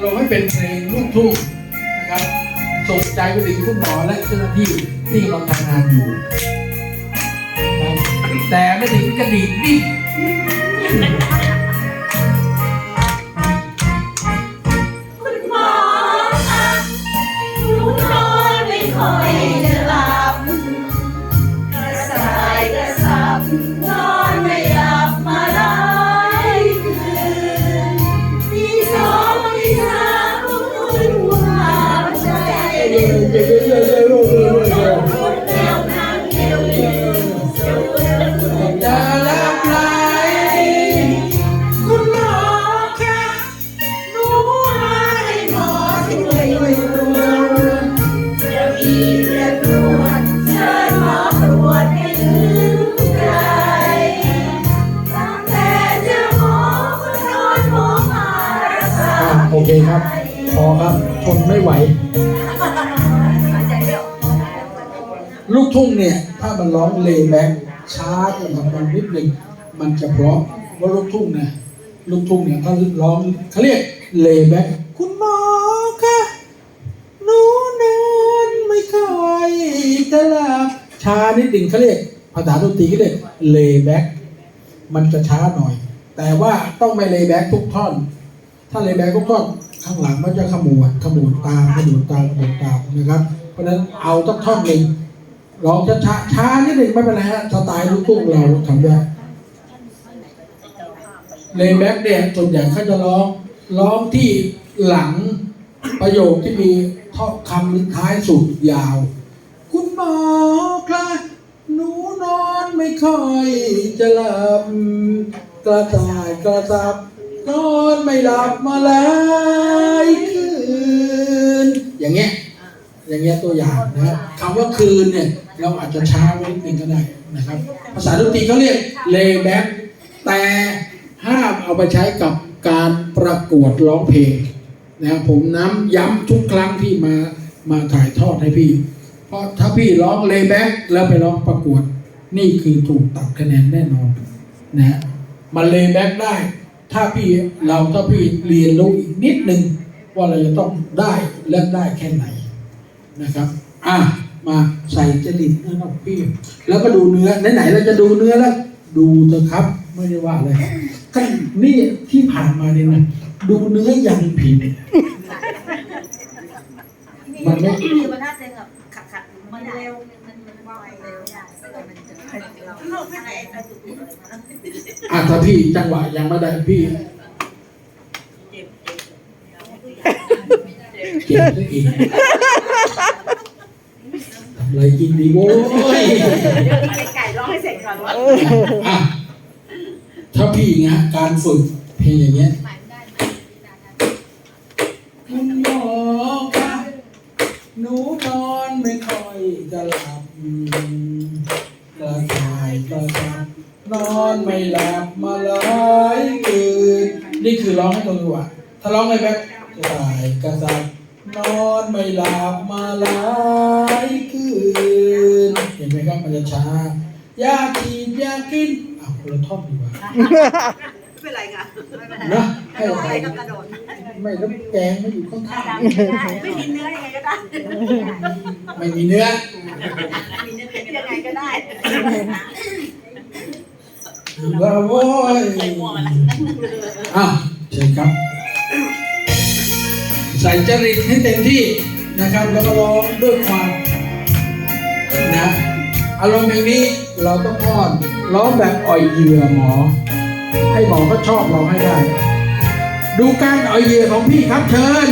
ารมณ์ให้เป็นเพลงลูกทุ่งนะครับส่งใจไปถึงคุณหมอและเจ้าหน้าที่ที่กำลังทำงานอยู่ครับแต่ไม่ถึงกระดิ่งนี่คุณหมอคะหนูนอนไม่ค่อยจะหลับกระสายกระสับ อครับทนไม่ไหว ลูกทุ่งเนี่ย ถ้ามันร้องเลแบ็กช้าจนทำมันนิดหนึ่งมันจะเพราะว่าลูกทุ่งเนี่ยลูกทุ่งเนี่ยเขาร้องเขาเรียกเลแบ็กคุณหมอคะหนูนอนไม่ค่อยจะหลับช้านิดหนึ่งเขาเรียกภาษาดนตรีเขาเรียกเลแบ็กมันจะช้าหน่อย แต่ว่าต้องไม่เลแบ็กทุกท่อน ถ้าเลแบ็กทุกท่อน ข้างหลังมันจะขมวดขมวดตามขมวดตามขมวดตามนะครับ เพราะฉะนั้นเอาสักท่อนหนึ่งร้องช้าช้าช้านิดหนึ่งไม่เป็นไรฮะสไตล์ลูกทุ่งเราทำได้เลย์แบ็กเนี่ยส่วนใหญ่เขาจะร้องร้องที่หลังประโยคที่มีท่อนคำท้ายสุดยาว คุณหมอครับหนูนอนไม่ค่อยจะหลับกระต่ายกระสับนอนไม่หลับมาหลายคืน อย่างเงี้ยอย่างเงี้ยตัวอย่างนะครับคำว่าคืนเนี่ยเราอาจจะช้าไว้นิดนึงก็ได้นะครับ ภาษาดนตรีเขาเรียก layback แต่ห้ามเอาไปใช้กับการประกวดร้องเพลงนะครับผมน้ำย้ำทุกครั้งที่มามาถ่ายทอดให้พี่ เพราะถ้าพี่ร้อง layback แล้วไปร้องประกวด นี่คือถูกตัดคะแนนแน่นอนนะฮะมัน layback ได้ ถ้าพี่เราถ้าพี่เรียนรู้อีกนิดนึง ว่าเราจะต้องได้และได้แค่ไหนนะครับ อะมาใส่จริตนะครับพี่แล้วก็ดูเนื้อไหนๆเราจะดูเนื้อแล้ว ดูเถอะครับ ไม่ได้ว่าเลยก็นี่ที่ผ่านมาเนี่ยนะดูเนื้อยังผิดมันไม่คือมันน่าจะแบบขัดขัดๆมันเร็วมันมันว่าไปเร็วได้มันจะเราอะไรอะไรจุดๆอะไรมาอะถ้าพี่จังหวะยังไม่ได้พี่ เจ็บ เก็บซะอีกทำอะไรกินดีโว้ยไก่ร้องให้เสร็จก่อนว่าอะถ้าพี่งะการฝึกเพลงอย่างเงี้ยคุณหมอคะหนูนอนไม่ค่อยจะหลับกระต่ายกระสับนอนไม่หลับมาหลายคืนนี่คือร้องให้ตรงจังหวะถ้าร้องในแบบกระต่ายกระสับ นอนไม่หลับมาหลายคืน เห็นไหมครับมันจะช้าอยากกินอยากกินอ้าวคนละท่อนดีกว่าไม่เป็นไรค่ะไม่เป็นไรนะกให้ระโดดใครไปก็กระโดดไม่แล้วแกงไม่อยู่ข้างไม่มีเนื้อยังไงก็ได้ๆไม่มีเนื้อมีเนื้อยังไงก็ได้ว่าโว้ยอะเชิญครับ ใส่จริตให้เต็มที่นะครับ แล้วก็ร้องด้วยความนะอารมณ์อย่างนี้เราต้องอ้อนร้องแบบอ่อยเหยื่อหมอ ให้หมอก็ชอบร้องให้ได้ ดูการอ่อยเหยื่อของพี่ครับเชิญ